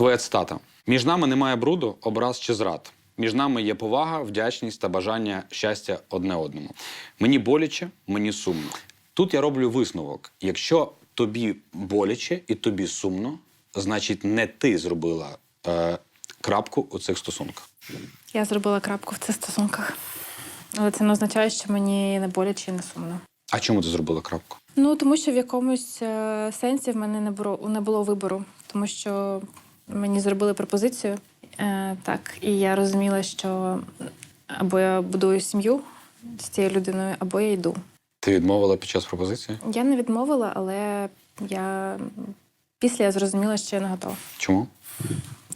Твоя цитата. Між нами немає бруду, образ чи зрад. Між нами є повага, вдячність та бажання щастя одне одному. Мені боляче, мені сумно. Тут я роблю висновок: якщо тобі боляче і тобі сумно, значить не ти зробила е, крапку у цих стосунках. Я зробила крапку в цих стосунках. Але це не означає, що мені не боляче і не сумно. А чому ти зробила крапку? Ну, тому що в якомусь е, сенсі в мене не було, не було вибору, тому що мені зробили пропозицію. Е, так, і я розуміла, що або я будую сім'ю з цією людиною, або я йду. Ти відмовила під час пропозиції? Я не відмовила, але я після я зрозуміла, що я не готова. Чому?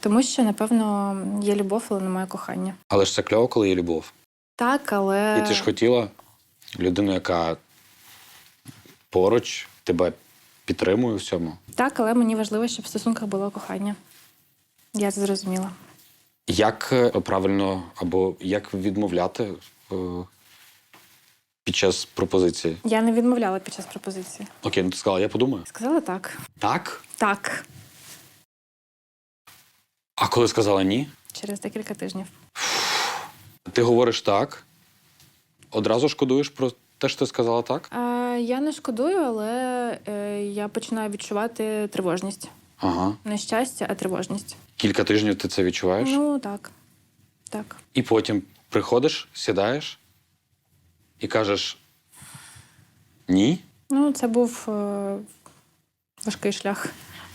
Тому що, напевно, є любов, але немає кохання. Але ж це кльово, коли є любов. Так, але І ти ж хотіла людину, яка поруч тебе підтримує у всьому. так, але мені важливо, щоб в стосунках було кохання. Я зрозуміла. Як е, правильно або як відмовляти е, під час пропозиції? Я не відмовляла під час пропозиції. Окей, ну ти сказала, я подумаю. Сказала так. Так? Так. А коли сказала ні, Через декілька тижнів. ти говориш так, одразу шкодуєш про те, що ти сказала так? А, я не шкодую, але е, я починаю відчувати тривожність. Ага. Не щастя, а тривожність. Кілька тижнів ти це відчуваєш, Ну так. Так. і потім приходиш, сідаєш і кажеш ні. Ну, це був е, важкий шлях.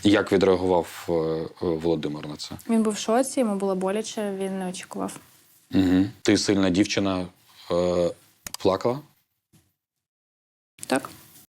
Як відреагував е, Володимир на це? Він був в шоці, йому було боляче, він не очікував. Угу. Ти сильна дівчина е, плакала? Так?